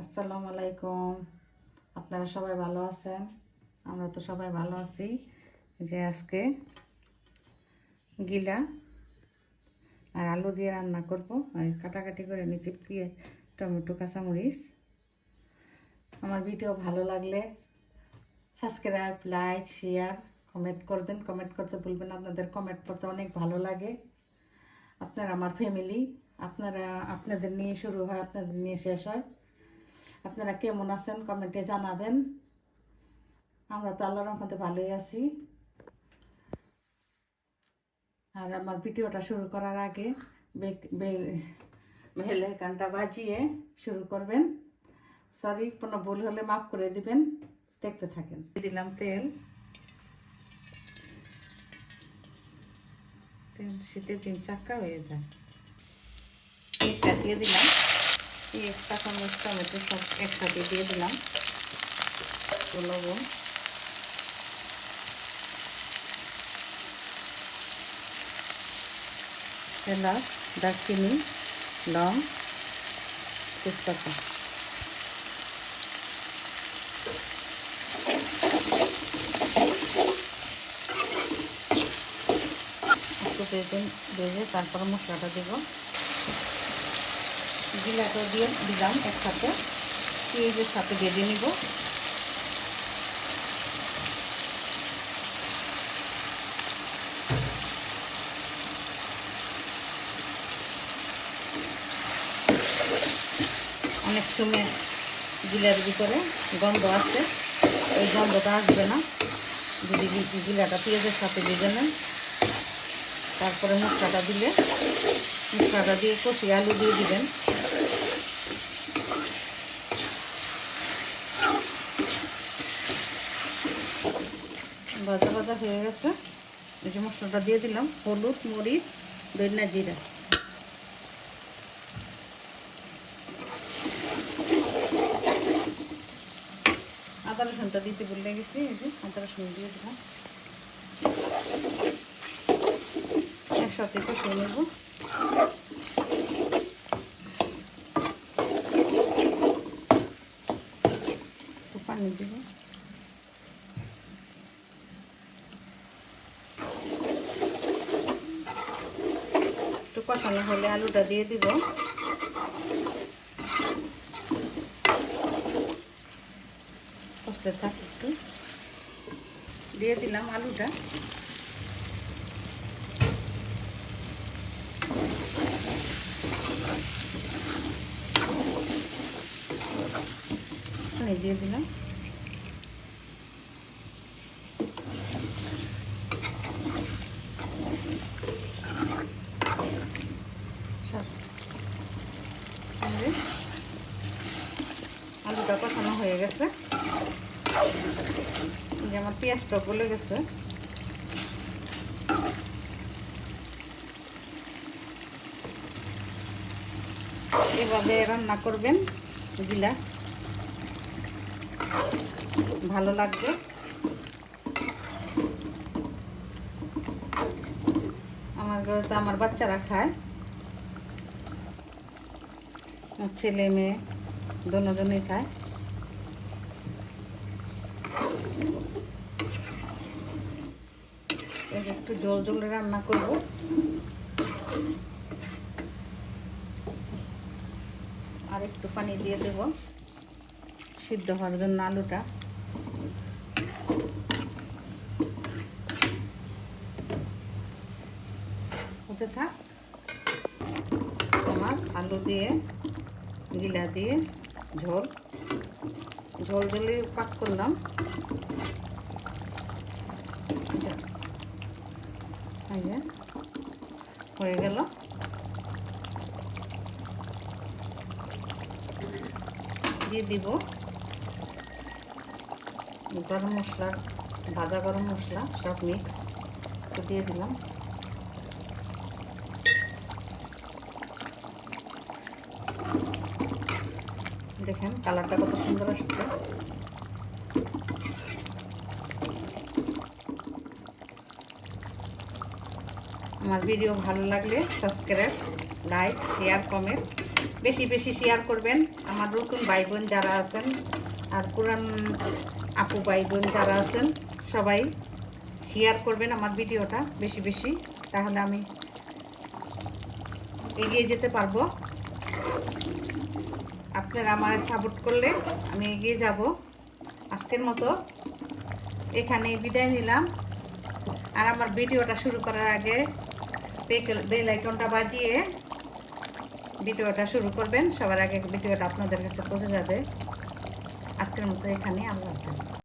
আসসালামু আলাইকুম। আপনারা সবাই ভালো আছেন? আমরা তো সবাই ভালো আছি। যে আজকে গিলা আর আলু দিয়ে রান্না করব। কাটাকাটি করে নিচে পিয়ে টমেটো, কাঁচামরিচ। আমার ভিডিও ভালো লাগলে সাবস্ক্রাইব, লাইক, শেয়ার, কমেন্ট করবেন। কমেন্ট করতে ভুলবেন আপনাদের কমেন্ট করতে অনেক ভালো লাগে। আপনারা আমার ফ্যামিলি, আপনারা, আপনাদের নিয়ে শুরু হয়, আপনাদের নিয়ে শেষ হয়। আপনারা কেমন আছেন কমেন্টে জানাবেন। আমরা তো আল্লাহর রহমতে ভালোই আছি। আর আমার ভিডিওটা শুরু করার আগে ভেলে কানটা বাজিয়ে শুরু করবেন। সরি কোনো ভুল হলে মাফ করে দিবেন। দেখতে থাকেন। দিলাম তেল। তেল শীতে তিন চাক্কা হয়ে যায়। দিয়ে দিলাম। পেঁয়াজ কাঁচামরিচ টমেটো সব একসাথে দিয়ে দিলাম। লবণ। এলাচ, দারচিনি, লং, তেজপাতা। একটু ভেজে ভেজে তারপর মশলাটা দেবো। জিলাটা দিয়ে দিলাম একসাথে পেঁয়াজের সাথে বেঁধে নিব। অনেক সময় গিলার ভিতরে গন্ধ আছে ওই গন্ধটা আসবে না। যদি গিলাটা পেঁয়াজের সাথে ভেজে নেন তারপরে মশলাটা দিলে মশলাটা দিয়ে কষি আলু দিয়ে দিবেন। ভাজা ভাজা হয়ে গেছে। এই যে মশলাটা দিয়ে দিলাম, হলুদ, মরিচ বেন্না জিরা। আদা রসুনটা দিতে বলে গেছি, এই যে আদা রসুন দিয়ে দিলাম। একসাথে কষিয়ে নেব। পানি দেব। একটু কষানো হলে আলুটা দিয়ে দিব। কষতে থাক একটু। দিয়ে দিলাম আলুটা। দিয়ে দিলাম। আলুটা কষানো হয়ে গেছে। যে আমার পেঁয়াজটা গলে গেছে। এভাবে রান্না করবেন গিলা ভালো লাগবে। আমার ঘরে তো আমার বাচ্চারা খায়। ছেলে, মেয়ে, দুজনেই খায়। একটু জল জলে রান্না করব। আর একটু পানি দিয়ে দেব। সিদ্ধ হওয়ার জন্য আলুটা। হতে থাক। তোমার আলু দিয়ে, গিলা দিয়ে ঝোল। ঝোল ঝোলে পাক করলাম। হয়ে গেল। দিয়ে দিব। গরম মশলা, ভাজা গরম মশলা, সব মিক্স দিয়ে দিলাম। দেখেন কালারটা কত সুন্দর আসছে। আমার ভিডিও ভালো লাগলে সাবস্ক্রাইব লাইক শেয়ার কমেন্ট বেশি বেশি শেয়ার করবেন। আমার নতুন ভাই বোন যারা আছেন, আর পুরান আপু ভাই বোন যারা আছেন, সবাই শেয়ার করবেন আমার ভিডিওটা বেশি বেশি, তাহলে আমি এগিয়ে যেতে পারব। আপনারা আমার সাপোর্ট করলে আমি এগিয়ে যাব। আজকের মতো এখানে বিদায় নিলাম। আর আমার ভিডিওটা শুরু করার আগে বেল আইকনটা বাজিয়ে ভিডিওটা শুরু করবেন। সবার আগে ভিডিওটা আপনাদের কাছে পৌঁছে যাবে। আজকের মতো এখানে আল্লাহ হাফেজ